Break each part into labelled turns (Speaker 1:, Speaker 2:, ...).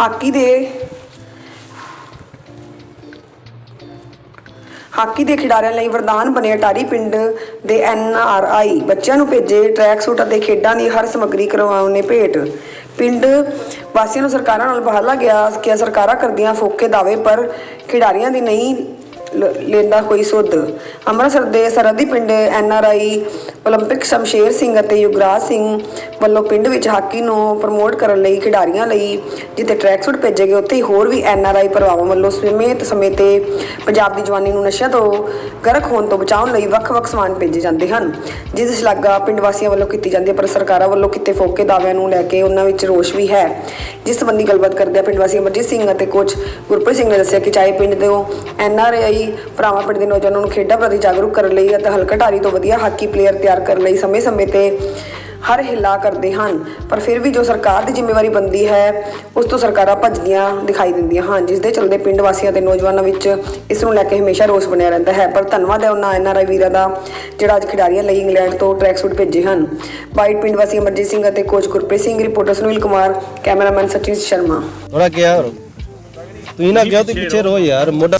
Speaker 1: Hockey ਦੇ। Hockey ਦੇ ਖਿਡਾਰੀਆਂ ਲਈ ਵਰਦਾਨ ਬਣੇ ਅਟਾਰੀ ਪਿੰਡ ਦੇ ਐਨ ਆਰ ਆਈ। ਬੱਚਿਆਂ ਨੂੰ ਭੇਜੇ ਟਰੈਕ ਸੂਟ ਅਤੇ ਖੇਡਾਂ ਦੀ ਹਰ ਸਮੱਗਰੀ ਕਰਵਾਉਣੇ ਭੇਟ। ਪਿੰਡ ਵਾਸੀਆਂ ਨੂੰ ਸਰਕਾਰਾਂ ਨਾਲ ਬਹਾਲਾ ਗਿਆ ਕਿ ਸਰਕਾਰਾਂ ਕਰਦੀਆਂ ਫੋਕੇ ਦਾਅਵੇ ਪਰ ਖਿਡਾਰੀਆਂ ਦੀ ਨਹੀਂ ਲੈਂਦਾ ਕੋਈ ਸੁੱਧ ਅੰਮ੍ਰਿਤਸਰ ਦੇ ਸਰਹੱਦੀ ਪਿੰਡ N R I 올림픽 Shamsher Singh ਅਤੇ ਯੁਗਰਾਜ ਸਿੰਘ ਵੱਲੋਂ ਪਿੰਡ ਵਿੱਚ ਹਾਕੀ ਨੂੰ ਪ੍ਰਮੋਟ ਕਰਨ ਲਈ ਖਿਡਾਰੀਆਂ ਲਈ ਜਿੱਥੇ ਟਰੈਕ ਸੂਟ ਭੇਜੇ ਗਏ ਉੱਥੇ ਹੀ ਹੋਰ ਵੀ ਐਨ ਆਰ ਆਈ ਭਰਾਵਾਂ ਵੱਲੋਂ ਸਮੇਤ ਸਮੇਂ ਤੇ ਪੰਜਾਬ ਦੀ ਜਵਾਨੀ ਨੂੰ ਨਸ਼ਿਆਂ ਤੋਂ ਗਰਕ ਹੋਣ ਤੋਂ ਬਚਾਉਣ ਲਈ ਵੱਖ-ਵੱਖ ਸਮਾਨ ਭੇਜੇ ਜਾਂਦੇ ਹਨ ਜਿਸ ਦੀ ਸ਼ਲਾਘਾ ਪਿੰਡ ਵਾਸੀਆਂ ਵੱਲੋਂ ਕੀਤੀ ਜਾਂਦੀ ਹੈ ਪਰ ਸਰਕਾਰਾਂ ਵੱਲੋਂ ਕੀਤੇ ਫੋਕੇ ਦਾਅਵਿਆਂ ਨੂੰ ਲੈ ਕੇ ਉਹਨਾਂ ਵਿੱਚ ਰੋਸ਼ ਵੀ ਹੈ ਜਿਸ ਸੰਬੰਧੀ ਗੱਲਬਾਤ ਕਰਦੇ ਪਿੰਡ ਵਾਸੀ ਅਮਰਜੀਤ ਸਿੰਘ ਅਤੇ ਕੋਚ ਗੁਰਪ੍ਰੀਤ ਸਿੰਘ ਨੇ ਦੱਸਿਆ ਕਿ ਚਾਹੇ ਪਿੰਡ ਦੇ ਐਨ ਆਰ ਆਈ ਭਰਾਵਾਂ ਪਿੰਡ ਦੇ ਨੌਜਵਾਨਾਂ ਨੂੰ ਖੇਡਾਂ ਪ੍ਰਤੀ ਜਾਗਰੂਕ ਕਰਨ ਲਈ ਅਤੇ ਹਲਕਾ ਢਾਰੀ ਤੋਂ ਵਧੀਆ ਹਾਕੀ ਪਲੇਅਰ ਤਿਆਰ ਕਰਨ ਲਈ ਸਮੇਂ-ਸਮੇਂ ਤੇ ਹਰ ਹਿੱਲਾ ਕਰਦੇ ਹਨ। ਪਰ ਫਿਰ ਵੀ ਜੋ ਸਰਕਾਰ ਦੀ ਜ਼ਿੰਮੇਵਾਰੀ ਬੰਦੀ ਹੈ ਉਸ ਤੋਂ ਸਰਕਾਰਾਂ ਭੱਜਦੀਆਂ ਦਿਖਾਈ ਦਿੰਦੀਆਂ ਹਨ ਜਿਸ ਦੇ ਚਲਦੇ ਪਿੰਡ ਵਾਸੀਆਂ ਤੇ ਨੌਜਵਾਨਾਂ ਵਿੱਚ ਇਸ ਨੂੰ ਲੈ ਕੇ ਹਮੇਸ਼ਾ ਰੋਸ ਬਣਿਆ ਰਹਿੰਦਾ ਹੈ। ਪਰ ਧੰਨਵਾਦ ਹੈ ਉਹਨਾਂ ਐਨਆਰਆਈ ਵੀਰਾਂ ਦਾ ਜਿਹੜਾ ਅੱਜ ਖਿਡਾਰੀਆਂ ਲਈ ਇੰਗਲੈਂਡ ਤੋਂ ਟਰੈਕ ਸੂਟ ਭੇਜੇ ਹਨ। ਬਾਈਟ ਪਿੰਡ ਵਾਸੀ ਅਮਰਜੀਤ ਸਿੰਘ ਅਤੇ coach Gurpreet Singh reporter Sunil Kumar cameraman Sachin Sharma.
Speaker 2: ਥੋੜਾ ਕਿਹਾ ਹੋਰ ਤੁਸੀਂ ਨਾ ਕਿਹਾ ਤੁਸੀਂ ਪਿੱਛੇ ਰਹੋ ਯਾਰ ਮੋਢਾ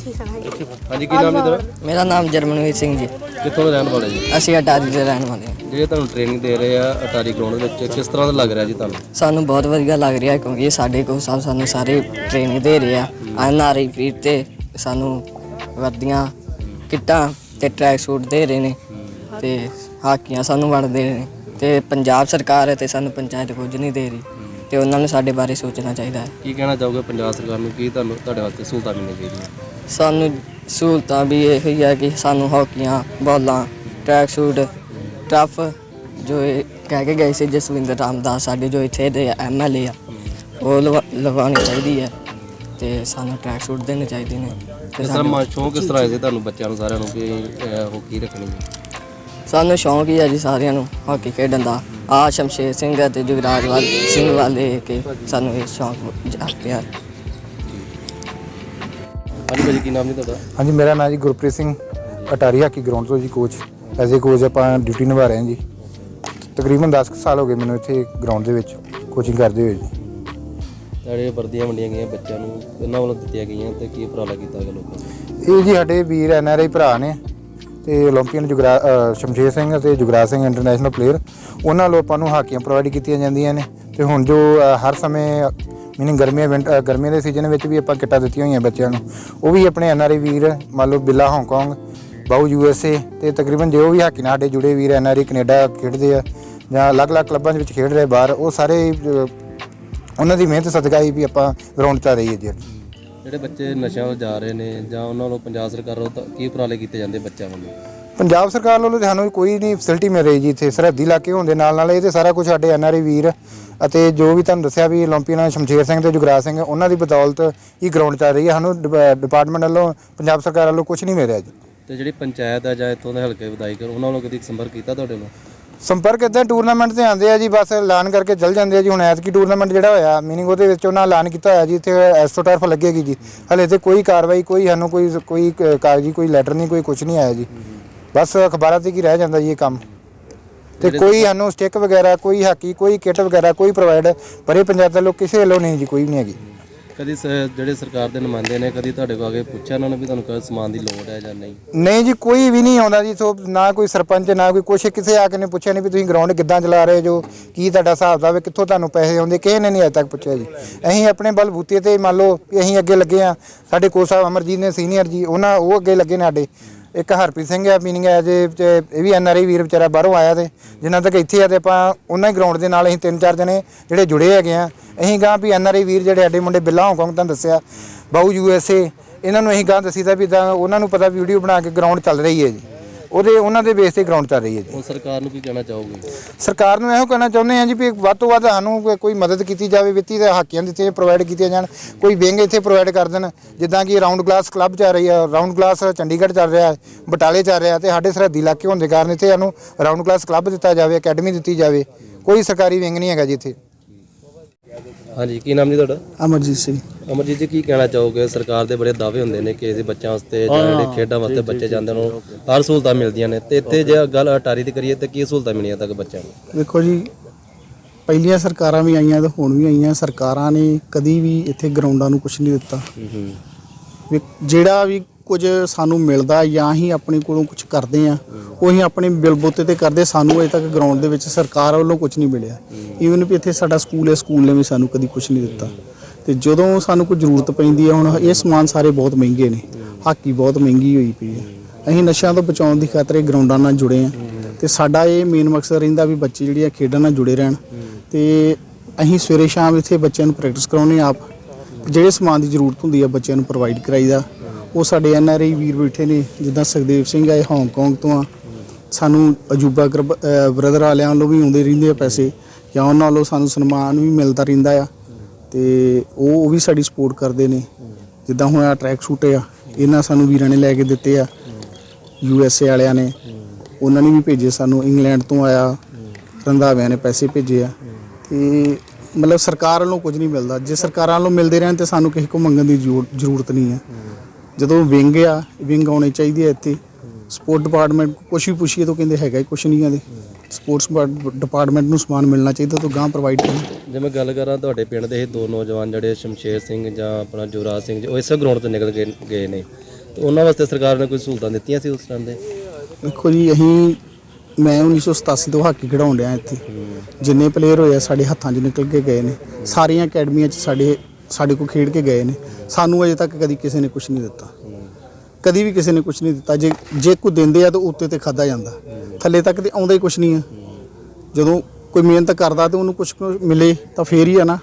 Speaker 2: ਹਾਂਜੀ ਕੀ ਨਾਮ ਹੈ ਤੇਰਾ?
Speaker 3: ਮੇਰਾ ਨਾਮ ਜਰਮਨਵੀਰ ਸਿੰਘ ਜੀ।
Speaker 2: ਕਿੱਥੋਂ ਦੇ ਰਹਿਣ ਵਾਲੇ ਜੀ?
Speaker 3: ਅਸੀਂ ਅਟਾਰੀ ਦੇ ਰਹਿਣ ਵਾਲੇ ਹਾਂ।
Speaker 2: ਜਿਹੜੇ ਤੁਹਾਨੂੰ ਟ੍ਰੇਨਿੰਗ ਦੇ ਰਹੇ ਆ ਅਟਾਰੀ ਗਰਾਊਂਡ ਵਿੱਚ ਕਿਸ ਤਰ੍ਹਾਂ ਦਾ ਲੱਗ ਰਿਹਾ ਜੀ ਤੁਹਾਨੂੰ?
Speaker 3: ਸਾਨੂੰ ਬਹੁਤ ਵਧੀਆ ਲੱਗ ਰਿਹਾ ਕਿਉਂਕਿ ਸਾਡੇ ਕੋਲ ਸਾਹਿਬ ਸਾਨੂੰ ਸਾਰੇ ਟ੍ਰੇਨਿੰਗ ਦੇ ਰਹੇ ਆ। ਐਨ ਆਰ ਆਈ ਵੀਰ ਤੇ ਸਾਨੂੰ ਵਰਦੀਆਂ ਕਿੱਟਾਂ ਤੇ ਟਰੈਕ ਸੂਟ ਦੇ ਰਹੇ ਨੇ ਤੇ ਹਾਕੀਆਂ ਸਾਨੂੰ ਵੜਦੇ ਨੇ ਤੇ ਪੰਜਾਬ ਸਰਕਾਰ ਹੈ ਤੇ ਸਾਨੂੰ ਪੰਚਾਇਤ ਕੁਝ ਨਹੀਂ ਦੇ ਰਹੀ ਤੇ ਉਹਨਾਂ ਨੂੰ ਸਾਡੇ ਬਾਰੇ ਸੋਚਣਾ ਚਾਹੀਦਾ ਹੈ।
Speaker 2: ਕੀ ਕਹਿਣਾ ਚਾਹੋਗੇ ਪੰਜਾਬ ਸਰਕਾਰ ਨੂੰ? ਕੀ ਤੁਹਾਨੂੰ ਤੁਹਾਡੇ ਵਾਸਤੇ ਸਹੂਲਤਾਂ ਮਿਲਣੀਆਂ ਚਾਹੀਦੀਆਂ
Speaker 3: ਸਾਨੂੰ ਸਹੂਲਤਾਂ ਵੀ ਇਹ ਹੀ ਹੈ ਕਿ ਸਾਨੂੰ ਹਾਕੀਆਂ ਬਾਲਾਂ ਟਰੈਕ ਸੂਟ ਟਰਫ ਜੋ ਇਹ ਕਹਿ ਕੇ ਗਏ ਸੀ ਜਸਵਿੰਦਰ ਰਾਮਦਾਸ ਸਾਡੇ ਜੋ ਇੱਥੇ ਦੇ ਐਮਐਲਏ ਆ ਉਹ ਲਵਾ- ਲਗਵਾਉਣੀ ਚਾਹੀਦੀ ਹੈ ਤੇ ਸਾਨੂੰ ਟਰੈਕ ਸੂਟ ਦੇਣੇ ਚਾਹੀਦੇ ਨੇ। ਤੇ
Speaker 2: ਇਸ ਤਰ੍ਹਾਂ ਮਨ ਸ਼ੌਂਕ ਕਿਸ ਤਰ੍ਹਾਂ ਸੀ ਤੁਹਾਨੂੰ ਬੱਚਿਆਂ ਨੂੰ ਸਾਰਿਆਂ ਨੂੰ ਕਿ ਹੋਕੀ ਰੱਖਣੀ ਹੈ?
Speaker 3: ਸਾਨੂੰ ਸ਼ੌਂਕ ਹੀ ਹੈ ਜੀ ਸਾਰਿਆਂ ਨੂੰ ਹਾਕੀ ਖੇਡਣ ਦਾ। ਆ ਸ਼ਮਸ਼ੇਰ ਸਿੰਘ ਅਤੇ ਜੁਗਰਾਜ ਵਾਲ ਸਿੰਘ ਵਾਲੇ ਕਿ ਸਾਨੂੰ ਇਹ ਸ਼ੌਂਕ ਜਾਗਿਆ
Speaker 2: ਹਾਂਜੀ ਕੀ ਨਾਮ ਜੀ ਤੁਹਾਡਾ?
Speaker 4: ਹਾਂਜੀ ਮੇਰਾ ਨਾਮ ਜੀ ਗੁਰਪ੍ਰੀਤ ਸਿੰਘ ਅਟਾਰੀ ਹਾਕੀ ਗਰਾਊਂਡ ਤੋਂ ਜੀ ਕੋਚ ਐਜ਼ ਏ ਕੋਚ ਆਪਾਂ ਡਿਊਟੀ ਨਿਭਾ ਰਹੇ ਹਾਂ ਜੀ। ਤਕਰੀਬਨ 10 ਕੁ ਸਾਲ ਹੋ ਗਏ ਮੈਨੂੰ ਇੱਥੇ ਗਰਾਊਂਡ ਦੇ ਵਿੱਚ ਕੋਚਿੰਗ ਕਰਦੇ ਹੋਏ ਜੀ।
Speaker 2: ਜਿਹੜੇ ਵਰਦੀਆਂ ਵੰਡੀਆਂ ਗਈਆਂ ਬੱਚਿਆਂ ਨੂੰ ਇਹਨਾਂ ਵੱਲੋਂ ਦਿੱਤੀਆਂ ਗਈਆਂ ਤੇ ਕੀ ਉਪਰਾਲਾ ਕੀਤਾ ਗਿਆ ਲੋਕਾਂ
Speaker 4: ਇਹ ਜੀ ਸਾਡੇ ਵੀਰ ਐੱਨ ਆਰ ਆਈ ਭਰਾ ਨੇ ਤੇ 올림픽ਨ ਜੁਗਰਾ ਸ਼ਮਸ਼ੇਰ ਸਿੰਘ ਅਤੇ ਜੁਗਰਾ ਸਿੰਘ ਇੰਟਰਨੈਸ਼ਨਲ ਪਲੇਅਰ ਉਹਨਾਂ ਨੂੰ ਨੂੰ ਹਾਕੀਆਂ ਪ੍ਰੋਵਾਈਡ ਕੀਤੀਆਂ ਜਾਂਦੀਆਂ ਨੇ। ਤੇ ਹੁਣ ਜੋ ਹਰ ਸਮੇਂ ਮੀਨਿੰਗ ਗਰਮੀਆਂ ਗਰਮੀਆਂ ਦੇ ਸੀਜ਼ਨ ਵਿੱਚ ਵੀ ਆਪਾਂ ਕਿੱਟਾਂ ਦਿੱਤੀਆਂ ਹੋਈਆਂ ਬੱਚਿਆਂ ਨੂੰ। ਉਹ ਵੀ ਆਪਣੇ ਐਨ ਆਰ ਆਈ ਵੀਰ, ਮੰਨ ਲਓ ਬਿੱਲਾ ਹਾਂਗਕਾਂਗ ਬਾਊ ਯੂ ਐਸ ਏ, ਤੇ ਤਕਰੀਬਨ ਜੋ ਵੀ ਹਾਕੀ ਨਾਲ ਸਾਡੇ ਜੁੜੇ ਵੀਰ ਐਨ ਆਰ ਆਈ ਕੈਨੇਡਾ ਖੇਡਦੇ ਆ, ਜਾਂ ਅਲੱਗ-ਅਲੱਗ ਕਲੱਬਾਂ ਦੇ ਵਿੱਚ ਖੇਡ ਰਹੇ ਬਾਹਰ, ਉਹ ਸਾਰੇ ਉਹਨਾਂ ਦੀ ਮਿਹਨਤ ਸਦਕਾ ਹੀ ਵੀ ਆਪਾਂ ਗਰਾਊਂਡ 'ਚ ਆ ਰਹੀ ਹੈ ਜੀ।
Speaker 2: ਜਿਹੜੇ ਬੱਚੇ ਨਸ਼ਿਆਂ ਵੱਲ ਜਾ ਰਹੇ ਨੇ, ਜਾਂ ਉਹਨਾਂ ਨੂੰ ਪੰਜਾਬ ਸਰਕਾਰ ਵੱਲੋਂ ਕੀ ਉਪਰਾਲੇ ਕੀਤੇ ਜਾਂਦੇ ਬੱਚਿਆਂ ਵੱਲੋਂ?
Speaker 4: ਪੰਜਾਬ ਸਰਕਾਰ ਵੱਲੋਂ ਸਾਨੂੰ ਕੋਈ ਨਹੀਂ ਫੈਸਿਲਿਟੀ ਮਿਲ ਰਹੀ ਜੀ ਇੱਥੇ ਸਰਹੱਦੀ ਇਲਾਕੇ ਹੋਣ ਦੇ ਨਾਲ ਨਾਲ ਇਹ ਸਾਰਾ ਕੁਝ ਸਾਡੇ ਐਨਆਰਆਈ ਵੀਰ ਅਤੇ ਜੋ ਵੀ ਤੁਹਾਨੂੰ ਦੱਸਿਆ ਵੀ 올림픽ੀਅਨ ਸ਼ਮਸ਼ੇਰ ਸਿੰਘ ਤੇ ਜੁਗਰਾਜ ਸਿੰਘ ਉਹਨਾਂ ਦੀ ਬਦੌਲਤ ਇਹ ਗਰਾਊਂਡ ਚੱਲ ਰਹੀ ਹੈ। ਸਾਨੂੰ ਡਿਪਾਰਟਮੈਂਟ ਵੱਲੋਂ ਪੰਜਾਬ ਸਰਕਾਰ ਵੱਲੋਂ ਕੁਝ ਨਹੀਂ ਮਿਲ ਜੀ।
Speaker 2: ਤੇ ਜਿਹੜੀ ਪੰਚਾਇਤ ਆ ਜਾਂ ਇੱਥੋਂ ਦੇ ਹਲਕੇ ਵਿਧਾਇਕ ਉਹਨਾਂ ਵੱਲੋਂ ਕਦੀ ਸੰਪਰਕ ਕੀਤਾ ਤੁਹਾਡੇ ਨਾਲ
Speaker 4: ਸੰਪਰਕ ਇਦਾਂ ਟੂਰਨਾਮੈਂਟ ਤੇ ਆਉਂਦੇ ਆ ਜੀ ਬਸ ਐਲਾਨ ਕਰਕੇ ਚੱਲ ਜਾਂਦੇ ਆ ਜੀ। ਹੁਣ ਐਤਕੀ ਟੂਰਨਾਮੈਂਟ ਜਿਹੜਾ ਹੋਇਆ ਮੀਨਿੰਗ ਉਹਦੇ ਵਿੱਚ ਉਹਨਾਂ ਐਲਾਨ ਕੀਤਾ ਹੋਇਆ ਜੀ ਇੱਥੇ ਐਸਟੋਟਰਫ ਲੱਗੇਗੀ ਜੀ। ਹਲੇ ਤੇ ਕੋਈ ਕਾਰਵਾਈ ਕੋਈ ਸਾਨੂੰ ਕੋਈ ਕੋਈ ਕਾਗਜ਼ੀ ਕੋਈ ਲੈਟਰ ਨਹੀਂ ਕੋਈ ਕੁਝ ਨਹੀਂ ਆਇਆ ਜੀ। ਬਸ ਅਖਬਾਰਾਂ ਤੇ ਕੀ ਰਹਿ ਜਾਂਦਾ ਜੀ ਇਹ ਕੰਮ। ਤੇ ਕੋਈ ਸਾਨੂੰ ਸਟਿੱਕ ਵਗੈਰਾ ਕੋਈ ਹਾਕੀ ਕੋਈ ਕਿੱਟ ਵਗੈਰਾ ਕੋਈ ਪ੍ਰੋਵਾਈਡ ਪਰੇ ਪੰਜਾਬ ਦੇ ਲੋਕ ਕਿਸੇ ਵੱਲੋਂ ਨਹੀਂ ਜੀ ਕੋਈ ਵੀ ਨਹੀਂ ਹੈਗੀ।
Speaker 2: ਕਦੀ ਸ- ਜਿਹੜੇ ਸਰਕਾਰ ਦੇ ਨੁਮਾਇੰਦੇ ਨੇ ਕਦੀ ਤੁਹਾਡੇ ਕੋਲ ਆ ਕੇ ਪੁੱਛਿਆ ਉਹਨਾਂ ਨੇ ਵੀ ਤੁਹਾਨੂੰ ਕੋਈ ਸਮਾਨ ਦੀ ਲੋੜ ਹੈ ਜਾਂ ਨਹੀਂ?
Speaker 4: ਨਹੀਂ ਜੀ ਕੋਈ ਵੀ ਨਹੀਂ ਆਉਂਦਾ ਜੀ ਸੋ ਨਾ ਕੋਈ ਸਰਪੰਚ ਨਾ ਕੋਈ ਕੁਛ ਕਿਸੇ ਆ ਕੇ ਨੇ ਪੁੱਛਿਆ ਨਹੀਂ ਵੀ ਤੁਸੀਂ ਗਰਾਊਂਡ ਕਿੱਦਾਂ ਚਲਾ ਰਹੇ ਜੋ ਕੀ ਤੁਹਾਡਾ ਹਿਸਾਬ ਦਾ ਕਿੱਥੋਂ ਤੁਹਾਨੂੰ ਪੈਸੇ ਆਉਂਦੇ ਕਿਸੇ ਨੇ ਨਹੀਂ ਅਜੇ ਤੱਕ ਪੁੱਛਿਆ ਜੀ। ਅਸੀਂ ਆਪਣੇ ਬਲਬੂਤੇ ਤੇ ਮੰਨ ਲਓ ਕਿ ਅਸੀਂ ਅੱਗੇ ਲੱਗੇ ਆ ਸਾਡੇ ਕੋਚ ਸਾਹਿਬ ਅਮਰਜੀਤ ਨੇ ਸੀਨੀਅਰ ਜੀ ਉਹਨਾਂ ਉਹ ਅੱਗੇ ਲੱਗੇ ਨੇ ਸਾਡੇ। ਇੱਕ ਹਰਪ੍ਰੀਤ ਸਿੰਘ ਆ ਮੀਨਿੰਗ ਹੈ ਜੇ ਇਹ ਵੀ ਐੱਨ ਆਰ ਆਈ ਵੀਰ ਵਿਚਾਰਾ ਬਾਹਰੋਂ ਆਇਆ ਤੇ ਜਿੰਨਾ ਤੱਕ ਇੱਥੇ ਆ ਤੇ ਆਪਾਂ ਉਹਨਾਂ ਹੀ ਗਰਾਊਂਡ ਦੇ ਨਾਲ ਅਸੀਂ ਤਿੰਨ ਚਾਰ ਜਣੇ ਜਿਹੜੇ ਜੁੜੇ ਹੈਗੇ ਆ। ਅਸੀਂ ਗਾਂ ਵੀ ਐੱਨ ਆਰ ਆਈ ਵੀਰ ਜਿਹੜੇ ਸਾਡੇ ਮੁੰਡੇ ਬਿੱਲਾ ਹਾਂਗਕਾਂਗ ਤੁਹਾਨੂੰ ਦੱਸਿਆ, ਬਾਊ ਏ ਇਹਨਾਂ ਨੂੰ ਅਸੀਂ ਗਾਂ ਦੱਸੀਦਾ ਵੀ ਤਾਂ ਉਹਨਾਂ ਨੂੰ ਪਤਾ ਵੀਡੀਓ ਬਣਾ ਕੇ ਗਰਾਊਂਡ ਚੱਲ ਰਹੀ ਹੈ ਜੀ। ਉਹਦੇ ਉਹਨਾਂ ਦੇ ਬੇਸ ਤੇ ਗਰਾਊਂਡ ਚੱਲ ਰਹੀ ਹੈ ਜੀ।
Speaker 2: ਹੁਣ ਸਰਕਾਰ ਨੂੰ ਕੀ ਕਹਿਣਾ ਚਾਹੋਗੇ?
Speaker 4: ਸਰਕਾਰ ਨੂੰ ਇਹੋ ਕਹਿਣਾ ਚਾਹੁੰਦੇ ਹਾਂ ਜੀ ਵੀ ਵੱਧ ਤੋਂ ਵੱਧ ਸਾਨੂੰ ਕੋਈ- ਕੋਈ ਮਦਦ ਕੀਤੀ ਜਾਵੇ ਵਿੱਤੀ ਤੇ ਹਾਕੀਆਂ ਦਿੱਤੀਆਂ ਪ੍ਰੋਵਾਈਡ ਕੀਤੀਆਂ ਜਾਣ। ਕੋਈ ਵਿੰਗ ਇੱਥੇ ਪ੍ਰੋਵਾਈਡ ਕਰ ਦੇਣ। ਜਿੱਦਾਂ ਕਿ ਰਾਉਂਡ ਗਲਾਸ ਕਲੱਬ ਚੱਲ ਰਹੀ ਹੈ ਰਾਉਂਡ ਗਲਾਸ ਚੰਡੀਗੜ੍ਹ ਚੱਲ ਰਿਹਾ ਹੈ ਬਟਾਲੇ ਚੱਲ ਰਿਹਾ ਤੇ ਸਾਡੇ ਸਰਹੱਦੀ ਇਲਾਕੇ ਹੋਣ ਦੇ ਕਾਰਨ ਇੱਥੇ ਸਾਨੂੰ ਰਾਉਂਡ ਗਲਾਸ ਕਲੱਬ ਦਿੱਤਾ ਜਾਵੇ ਅਕੈਡਮੀ ਦਿੱਤੀ ਜਾਵੇ। ਕੋਈ ਸਰਕਾਰੀ ਵਿੰਗ ਨਹੀਂ ਹੈਗਾ ਜੀ ਇੱਥੇ।
Speaker 2: ਹਾਂਜੀ ਕੀ ਨਾਮ ਜੀ ਤੁਹਾਡਾ?
Speaker 5: ਅਮਰਜੀਤ ਸਿੰਘ।
Speaker 2: ਅਮਰਜੀਤ ਜੀ ਕੀ ਕਹਿਣਾ ਚਾਹੋਗੇ? ਸਰਕਾਰ ਦੇ ਬੜੇ ਦਾਅਵੇ ਹੁੰਦੇ ਨੇ ਕਿ ਇਹਦੇ ਬੱਚਿਆਂ ਵਾਸਤੇ ਜਾਂ ਜਿਹੜੇ ਖੇਡਾਂ ਵਾਸਤੇ ਬੱਚੇ ਜਾਂਦੇ ਨੇ ਹਰ ਸਹੂਲਤਾਂ ਮਿਲਦੀਆਂ ਨੇ। ਤੇ ਇੱਥੇ ਜੇ ਗੱਲ ਅਟਾਰੀ ਦੀ ਕਰੀਏ ਤੇ ਕੀ ਸਹੂਲਤਾਂ ਮਿਲੀਆਂ ਤੱਕ ਬੱਚਿਆਂ ਨੂੰ?
Speaker 5: ਵੇਖੋ ਜੀ ਪਹਿਲੀਆਂ ਸਰਕਾਰਾਂ ਵੀ ਆਈਆਂ ਤੇ ਹੁਣ ਵੀ ਆਈਆਂ। ਸਰਕਾਰਾਂ ਨੇ ਕਦੀ ਵੀ ਇੱਥੇ ਗਰਾਊਂਡਾਂ ਨੂੰ ਕੁਝ ਨਹੀਂ ਦਿੱਤਾ। ਵੀ ਜਿਹੜਾ ਵੀ ਕੁਝ ਸਾਨੂੰ ਮਿਲਦਾ ਜਾਂ ਹੀ ਆਪਣੇ ਕੋਲੋਂ ਕੁਝ ਕਰਦੇ ਆ ਉਹ ਆਪਣੇ ਬਿਲਬੋਤੇ ਤੇ ਕਰਦੇ। ਸਾਨੂੰ ਅਜੇ ਤੱਕ ਗਰਾਊਂਡ ਦੇ ਵਿੱਚ ਸਰਕਾਰ ਵੱਲੋਂ ਕੁਝ ਨਹੀਂ ਮਿਲਿਆ। ਈਵਨ ਵੀ ਇੱਥੇ ਸਾਡਾ ਸਕੂਲ ਹੈ ਸਕੂਲ ਨੇ ਵੀ ਸਾਨੂੰ ਕਦੀ ਕੁਝ ਨਹੀਂ ਦਿੱਤਾ। ਤੇ ਜਦੋਂ ਸਾਨੂੰ ਕੋਈ ਜ਼ਰੂਰਤ ਪੈਂਦੀ ਹੈ ਹੁਣ ਇਹ ਸਮਾਨ ਸਾਰੇ ਬਹੁਤ ਮਹਿੰਗੇ ਨੇ। ਹਾਕੀ ਬਹੁਤ ਮਹਿੰਗੀ ਹੋਈ ਪਈ ਹੈ ਅਸੀਂ ਨਸ਼ਿਆਂ ਤੋਂ ਬਚਾਉਣ ਦੀ ਖਾਤਰ ਇਹ ਗਰਾਊਂਡਾਂ ਨਾਲ ਜੁੜੇ ਆ। ਤੇ ਸਾਡਾ ਇਹ ਮੇਨ ਮਕਸਦ ਰਹਿੰਦਾ ਵੀ ਬੱਚੇ ਜਿਹੜੇ ਆ ਖੇਡਾਂ ਨਾਲ ਜੁੜੇ ਰਹਿਣ। ਤੇ ਅਸੀਂ ਸਵੇਰੇ ਸ਼ਾਮ ਇੱਥੇ ਬੱਚਿਆਂ ਨੂੰ ਪ੍ਰੈਕਟਿਸ ਕਰਾਉਨੇ ਆਪ। ਜਿਹੜੇ ਸਮਾਨ ਦੀ ਜ਼ਰੂਰਤ ਹੁੰਦੀ ਆ ਬੱਚਿਆਂ ਨੂੰ ਪ੍ਰੋਵਾਈਡ ਕਰਾਈਦਾ। ਉਹ ਸਾਡੇ ਐਨ ਆਰ ਆਈ ਵੀਰ ਬੈਠੇ ਨੇ, ਜਿੱਦਾਂ ਸੁਖਦੇਵ ਸਿੰਘ ਆਏ ਇਹ ਹਾਂਗਕਾਂਗ ਤੋਂ ਆ। ਸਾਨੂੰ ਅਜੂਬਾ ਬ੍ਰਦਰ ਵਾਲਿਆਂ ਵੱਲੋਂ ਵੀ ਆਉਂਦੇ ਰਹਿੰਦੇ ਆ ਪੈਸੇ। ਜਾਂ ਉਹਨਾਂ ਵੱਲੋਂ ਸਾਨੂੰ ਸਨਮਾਨ ਵੀ ਮਿਲਦਾ ਰਹਿੰਦਾ ਆ। ਤੇ ਉਹ ਉਹ ਵੀ ਸਾਡੀ ਸਪੋਰਟ ਕਰਦੇ ਨੇ। ਜਿੱਦਾਂ ਹੁਣ ਆ ਟਰੈਕ ਸੂਟ ਆ, ਇਹਨਾਂ ਸਾਨੂੰ ਵੀਰਾਂ ਨੇ ਲੈ ਕੇ ਦਿੱਤੇ ਆ ਯੂ ਐਸ ਏ ਵਾਲਿਆਂ ਨੇ। ਉਹਨਾਂ ਨੇ ਵੀ ਭੇਜੇ ਸਾਨੂੰ, ਇੰਗਲੈਂਡ ਤੋਂ ਆਇਆ, ਰੰਧਾਵਿਆਂ ਨੇ ਪੈਸੇ ਭੇਜੇ ਆ। ਤੇ ਮਤਲਬ ਸਰਕਾਰ ਵੱਲੋਂ ਕੁਝ ਨਹੀਂ ਮਿਲਦਾ। ਜੇ ਸਰਕਾਰਾਂ ਵੱਲੋਂ ਮਿਲਦੇ ਰਹਿਣ ਤੇ ਸਾਨੂੰ ਕਿਸੇ ਕੋ ਮੰਗਣ ਦੀ ਜ਼ਰੂਰ- ਜ਼ਰੂਰਤ ਨਹੀਂ ਹੈ ਜਦੋਂ ਵਿੰਗ ਆ, ਵਿੰਗ ਆਉਣੇ ਚਾਹੀਦੇ ਆ ਇੱਥੇ। ਸਪੋਰਟ ਡਿਪਾਰਟਮੈਂਟ ਕੁਛ ਵੀ ਪੁੱਛੀਏ ਤਾਂ ਕਹਿੰਦੇ ਹੈਗਾ ਹੀ ਕੁਛ ਨਹੀਂ ਆਦੇ ਸਪੋਰਟਸ ਡਿਪਾਰਟਮੈਂਟ ਨੂੰ ਸਮਾਨ ਮਿਲਣਾ ਚਾਹੀਦਾ ਤਾਂ ਗਾਂ ਪ੍ਰੋਵਾਈਡ ਕਰਨ।
Speaker 2: ਜੇ ਮੈਂ ਗੱਲ ਕਰਾਂ ਤੁਹਾਡੇ ਪਿੰਡ ਦੇ ਇਹ ਦੋ ਨੌਜਵਾਨ ਜਿਹੜੇ ਸ਼ਮਸ਼ੇਰ ਸਿੰਘ ਜਾਂ ਆਪਣਾ ਜੁਵਰਾਜ ਸਿੰਘ ਜੀ, ਉਹ ਇਸੇ ਗਰਾਊਂਡ ਤੋਂ ਨਿਕਲ ਗਏ ਗਏ ਨੇ। ਤੇ ਉਹਨਾਂ ਵਾਸਤੇ ਸਰਕਾਰ ਨੇ ਕੋਈ ਸਹੂਲਤਾਂ ਦਿੱਤੀਆਂ ਸੀ ਉਸ ਟਾਈਮ ਦੇ?
Speaker 5: ਦੇਖੋ ਜੀ ਅਸੀਂ ਮੈਂ 1987 ਤੋਂ ਹਾਕੀ ਖਿਡਾਉਣ ਡਿਆ ਇੱਥੇ। ਜਿੰਨੇ ਪਲੇਅਰ ਹੋਏ ਆ ਸਾਡੇ ਹੱਥਾਂ 'ਚ ਨਿਕਲ ਕੇ ਗਏ ਨੇ। ਸਾਰੀਆਂ ਅਕੈਡਮੀਆਂ 'ਚ ਸਾਡੇ ਸਾਡੇ ਕੋਲ ਖੇਡ ਕੇ ਗਏ ਨੇ। ਸਾਨੂੰ ਅਜੇ ਤੱਕ ਕਦੀ ਕਿਸੇ ਨੇ ਕੁਝ ਨਹੀਂ ਦਿੱਤਾ। ਕਦੀ ਵੀ ਕਿਸੇ ਨੇ ਕੁਝ ਨਹੀਂ ਦਿੱਤਾ। ਜੇ ਜੇ ਕੋਈ ਦਿੰਦੇ ਆ ਤਾਂ ਉੱਤੇ ਤੇ ਖਾਦਾ ਜਾਂਦਾ। ਥੱਲੇ ਤੱਕ ਤੇ ਆਉਂਦਾ ਹੀ ਕੁਝ ਨਹੀਂ ਆ। ਜਦੋਂ ਕੋਈ ਮਿਹਨਤ ਕਰਦਾ ਤੇ ਉਹਨੂੰ ਕੁਝ ਮਿਲੇ ਤਾਂ ਫੇਰ ਹੀ ਆ ਨਾ।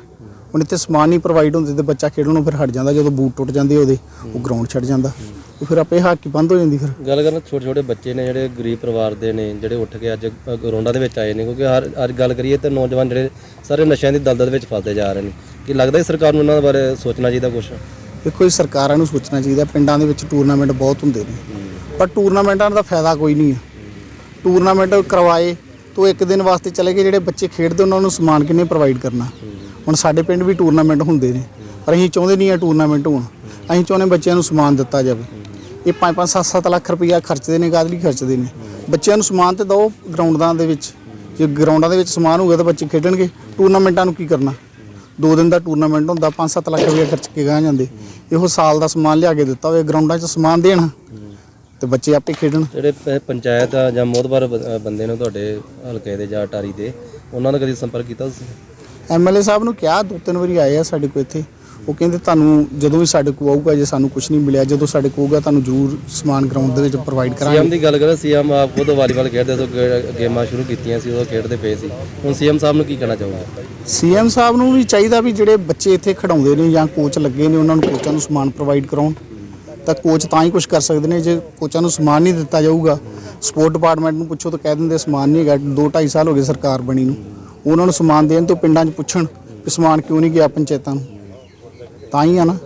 Speaker 5: ਹੁਣ ਇੱਥੇ ਸਮਾਨ ਨਹੀਂ ਪ੍ਰੋਵਾਈਡ ਹੁੰਦੇ ਤੇ ਬੱਚਾ ਖੇਡਣ ਨੂੰ ਫਿਰ ਹਟ ਜਾਂਦਾ। ਜਦੋਂ ਬੂਟ ਟੁੱਟ ਜਾਂਦੇ ਉਹਦੇ, ਉਹ ਗਰਾਊਂਡ ਛੱਡ ਜਾਂਦਾ। ਤੇ ਫਿਰ ਆਪੇ ਹਾਕੀ ਬੰਦ ਹੋ ਜਾਂਦੀ ਫਿਰ।
Speaker 2: ਗੱਲ ਕਰਾਂ ਛੋਟੇ ਛੋਟੇ ਬੱਚੇ ਨੇ ਜਿਹੜੇ ਗਰੀਬ ਪਰਿਵਾਰ ਦੇ ਨੇ, ਜਿਹੜੇ ਉੱਠ ਕੇ ਅੱਜ ਗਰਾਊਂਡਾਂ ਦੇ ਵਿੱਚ ਆਏ ਨੇ। ਕਿਉਂਕਿ ਹਰ, ਅੱਜ ਗੱਲ ਕਰੀਏ ਤਾਂ ਨੌਜਵਾਨ ਜਿਹੜੇ ਸਾਰੇ ਨਸ਼ਿਆਂ ਦੀ ਦਲਦਲ ਵਿੱਚ ਫਸਦੇ ਜਾ ਰਹੇ ਨੇ। ਕਿ ਲੱਗਦਾ ਹੈ ਸਰਕਾਰ ਨੂੰ ਉਹਨਾਂ ਬਾਰੇ ਸੋਚਣਾ ਚਾਹੀਦਾ ਕੁਝ
Speaker 5: ਦੇਖੋ ਜੀ, ਸਰਕਾਰਾਂ ਨੂੰ ਸੋਚਣਾ ਚਾਹੀਦਾ, ਪਿੰਡਾਂ ਦੇ ਵਿੱਚ ਟੂਰਨਾਮੈਂਟ ਬਹੁਤ ਹੁੰਦੇ ਨੇ। ਪਰ ਟੂਰਨਾਮੈਂਟਾਂ ਦਾ ਫਾਇਦਾ ਕੋਈ ਨਹੀਂ ਹੈ ਟੂਰਨਾਮੈਂਟ ਕਰਵਾਏ, ਤੋਂ ਇੱਕ ਦਿਨ ਵਾਸਤੇ ਚਲੇ ਗਏ, ਜਿਹੜੇ ਬੱਚੇ ਖੇਡਦੇ, ਉਹਨਾਂ ਨੂੰ ਸਮਾਨ ਕਿੰਨੇ ਪ੍ਰੋਵਾਈਡ ਕਰਨਾ। ਹੁਣ ਸਾਡੇ ਪਿੰਡ ਵੀ ਟੂਰਨਾਮੈਂਟ ਹੁੰਦੇ ਨੇ, ਪਰ ਅਸੀਂ ਚਾਹੁੰਦੇ ਨਹੀਂ ਆ ਟੂਰਨਾਮੈਂਟ ਹੋਣ। ਅਸੀਂ ਚਾਹੁੰਦੇ ਬੱਚਿਆਂ ਨੂੰ ਸਮਾਨ ਦਿੱਤਾ ਜਾਵੇ। ਇਹ 5-5 7-7 ਲੱਖ ਰੁਪਈਆ ਖਰਚਦੇ ਨੇ, ਕਾਹਦੇ ਲਈ ਖਰਚਦੇ ਨੇ? ਬੱਚਿਆਂ ਨੂੰ ਸਮਾਨ ਤੇ ਦਿਓ ਗਰਾਊਂਡਾਂ ਦੇ ਵਿੱਚ। ਜੇ ਗਰਾਊਂਡਾਂ ਦੇ ਵਿੱਚ ਸਮਾਨ ਹੋਊਗਾ, ਤਾਂ ਬੱਚੇ ਖੇਡਣਗੇ। ਟੂਰਨਾਮੈਂਟਾਂ ਨੂੰ ਕੀ ਕਰਨਾ? ਦੋ ਦਿਨ ਦਾ ਟੂਰਨਾਮੈਂਟ ਹੁੰਦਾ 5-7 ਲੱਖ ਰੁਪਏ ਖਰਚ ਕੇ ਗਾਂ ਜਾਂਦੇ। ਇਹੋ ਸਾਲ ਦਾ ਸਮਾਨ ਲਿਆ ਕੇ ਦਿੱਤਾ ਹੋਵੇ ਗਰਾਊਂਡਾਂ 'ਚ ਸਮਾਨ ਦੇਣ ਤੇ ਬੱਚੇ ਆਪੇ ਖੇਡਣ।
Speaker 2: ਜਿਹੜੇ ਪ- ਪੰਚਾਇਤ ਆ ਜਾਂ ਮੋਦਬਾਰ ਬੰਦੇ ਨੇ ਤੁਹਾਡੇ ਹਲਕੇ ਦੇ ਜਾਂ ਅਟਾਰੀ ਦੇ ਉਹਨਾਂ ਨਾਲ ਕਦੀ ਸੰਪਰਕ ਕੀਤਾ ਤੁਸੀਂ?
Speaker 5: ਐਮਐਲਏ ਸਾਹਿਬ ਨੂੰ ਕਿਹਾ ਦੋ ਤਿੰਨ ਵਾਰੀ ਆਏ ਆ ਸਾਡੇ ਕੋਲ ਇੱਥੇ। ਉਹ ਕਹਿੰਦੇ ਤੁਹਾਨੂੰ ਜਦੋਂ ਵੀ ਸਾਡੇ ਕੋਲ ਆਊਗਾ ਜੇ ਸਾਨੂੰ ਕੁਝ ਨਹੀਂ ਮਿਲਿਆ ਜਦੋਂ ਸਾਡੇ ਕੋਲ ਆਊਗਾ ਤੁਹਾਨੂੰ ਜ਼ਰੂਰ ਸਮਾਨ ਗਰਾਊਂਡ ਦੇ ਵਿੱਚ ਪ੍ਰੋਵਾਈਡ
Speaker 2: ਸੀਐਮ
Speaker 5: ਕਰਾਂਗੇ
Speaker 2: ਦੀ ਗੱਲ ਕਰਾਂ ਸੀਐਮ ਆਪ ਖੁਦ ਵਾਲੀਬਾਲ ਖੇਡਦੇ ਸੋ ਗੇ- ਗੇਮਾਂ ਸ਼ੁਰੂ ਕੀਤੀਆਂ ਸੀ ਉਦੋਂ ਖੇਡਦੇ ਪਏ ਸੀ। ਹੁਣ ਸੀਐਮ ਸਾਹਿਬ ਨੂੰ ਕੀ ਕਹਿਣਾ ਚਾਹੋਗੇ?
Speaker 5: ਸੀਐਮ ਸਾਹਿਬ ਨੂੰ ਵੀ ਚਾਹੀਦਾ ਵੀ ਜਿਹੜੇ ਬੱਚੇ ਇੱਥੇ ਖੜਾਉਂਦੇ ਨੇ ਜਾਂ ਕੋਚ ਲੱਗੇ ਨੇ ਉਹਨਾਂ ਨੂੰ ਕੋਚਾਂ ਨੂੰ ਸਮਾਨ ਪ੍ਰੋਵਾਈਡ ਕਰਾਉਣ। ਤਾਂ ਕੋਚ ਤਾਂ ਹੀ ਕੁਝ ਕਰ ਸਕਦੇ ਨੇ ਜੇ ਕੋਚਾਂ ਨੂੰ ਸਮਾਨ ਨਹੀਂ ਦਿੱਤਾ ਜਾਊਗਾ। ਸਪੋਰਟ ਡਿਪਾਰਟਮੈਂਟ ਨੂੰ ਪੁੱਛੋ ਤਾਂ ਕਹਿ ਦਿੰਦੇ ਸਮਾਨ ਨਹੀਂ ਹੈਗਾ 2 2.5 ਸਾਲ ਹੋ ਗਏ ਸਰਕਾਰ ਬਣੀ ਨੂੰ। ਉਹਨਾਂ ਨੂੰ ਸਮਾਨ ਦੇਣ ਤੋਂ ਪਿੰਡਾਂ 'ਚ ਪੁੱਛਣ ਕਿ ਸਮਾਨ ਕਿਉਂ ਨਹੀਂ ਗਿਆ ਪੰਚਾਇਤਾਂ ਨੂੰ। ਤਾਂ ਹੀ ਆ ਨਾ।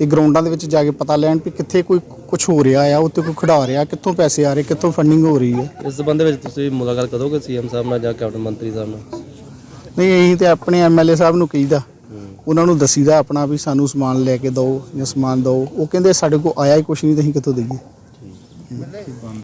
Speaker 5: ਇਹ ਗਰਾਊਂਡਾਂ ਦੇ ਵਿੱਚ ਜਾ ਕੇ ਪਤਾ ਲੈਣ ਕਿ ਕਿੱਥੇ ਕੋਈ ਕੁਝ ਹੋ ਰਿਹਾ ਆ ਉੱਥੇ ਕੋਈ ਖਿਡਾ ਰਿਹਾ ਕਿੱਥੋਂ ਪੈਸੇ ਆ ਰਹੇ ਕਿੱਥੋਂ ਫੰਡਿੰਗ ਹੋ ਰਹੀ ਹੈ
Speaker 2: ਇਸ ਸੰਬੰਧ ਵਿੱਚ ਤੁਸੀਂ ਮੁਲਾਕਾਤ ਕਰੋਗੇ ਸੀਐਮ ਸਾਹਿਬ ਨਾਲ ਜਾਂ ਕੈਬਨਿਟ ਮੰਤਰੀ ਸਾਹਿਬ ਨਾਲ?
Speaker 5: ਨਹੀਂ ਅਸੀਂ ਤੇ ਆਪਣੇ ਐਮਐਲਏ ਸਾਹਿਬ ਨੂੰ ਕਹੀਦਾ। ਉਹਨਾਂ ਨੂੰ ਦਸੀਦਾ ਆਪਣਾ ਵੀ ਸਾਨੂੰ ਸਮਾਨ ਲੈ ਕੇ ਦਿਓ ਜਾਂ ਸਮਾਨ ਦਿਓ। ਉਹ ਕਹਿੰਦੇ ਸਾਡੇ ਕੋਲ ਆਇਆ ਹੀ ਕੁਛ ਨਹੀਂ ਤੇ ਅਸੀਂ ਕਿੱਥੋਂ ਦਈਏ।